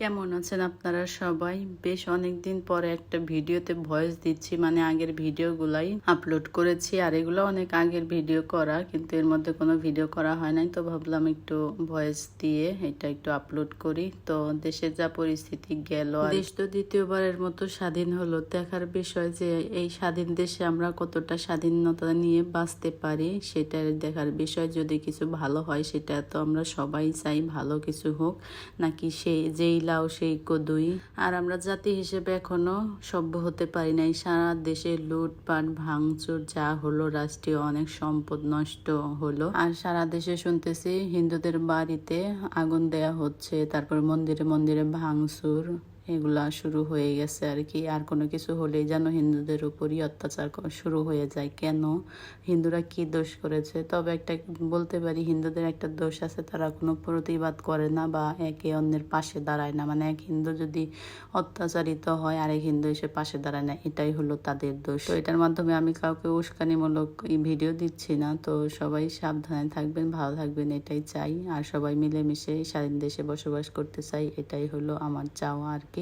কেমন আছেন আপনারা সবাই? বেশ অনেক দিন পরে একটা ভিডিওতে ভয়েস দিচ্ছি মানে আগের ভিডিওগুলাই আপলোড করেছি, আর এগুলো অনেক আগের ভিডিও করা, কিন্তু এর মধ্যে কোনো ভিডিও করা হয় নাই, তো ভাবলাম একটু ভয়েস দিয়ে এটা একটু আপলোড করি। তো দেশের যা পরিস্থিতি গেল দেশ তো দ্বিতীয়বারের মতো স্বাধীন হলো, দেখার বিষয় যে এই স্বাধীন দেশে আমরা কতটা স্বাধীনতা নিয়ে বাঁচতে পারি, সেটা দেখার বিষয়। যদি কিছু ভালো হয়, সেটা তো আমরা সবাই চাই, ভালো কিছু হোক, নাকি সেই যেই লাউ সেই কদুই। আর আমরা জাতি হিসেবে এখনও সভ্য হতে পারি নাই। সারা দেশে লুটপাট ভাঙচুর, যা হলো রাষ্ট্রীয় অনেক সম্পদ নষ্ট হলো। আর সারা দেশে শুনতেছি হিন্দুদের বাড়িতে আগুন দেয়া হচ্ছে, তারপর মন্দিরে মন্দিরে ভাঙচুর। এগুলা শুরু হয়ে গেছে আর কি। আর কোনো কিছু হলেই যেন হিন্দুদের উপরই অত্যাচার শুরু হয়ে যায়। কেন? হিন্দুরা কি দোষ করেছে? তবে একটা বলতে পারি, হিন্দুদের একটা দোষ আছে, তারা কোনো প্রতিবাদ করে না বা একে অন্যের পাশে দাঁড়ায় না। মানে এক হিন্দু যদি অত্যাচারিত হয়, আরেক হিন্দু এসে পাশে দাঁড়ায় না, এটাই হলো তাদের দোষ। তো এটার মাধ্যমে আমি কাউকে উস্কানিমূলক এই ভিডিও দিচ্ছি না। তো সবাই সাবধানে থাকবেন, ভালো থাকবেন, এটাই চাই। আর সবাই মিলেমিশে স্বাধীন দেশে বসবাস করতে চাই, এটাই হলো আমার চাওয়া আর কি।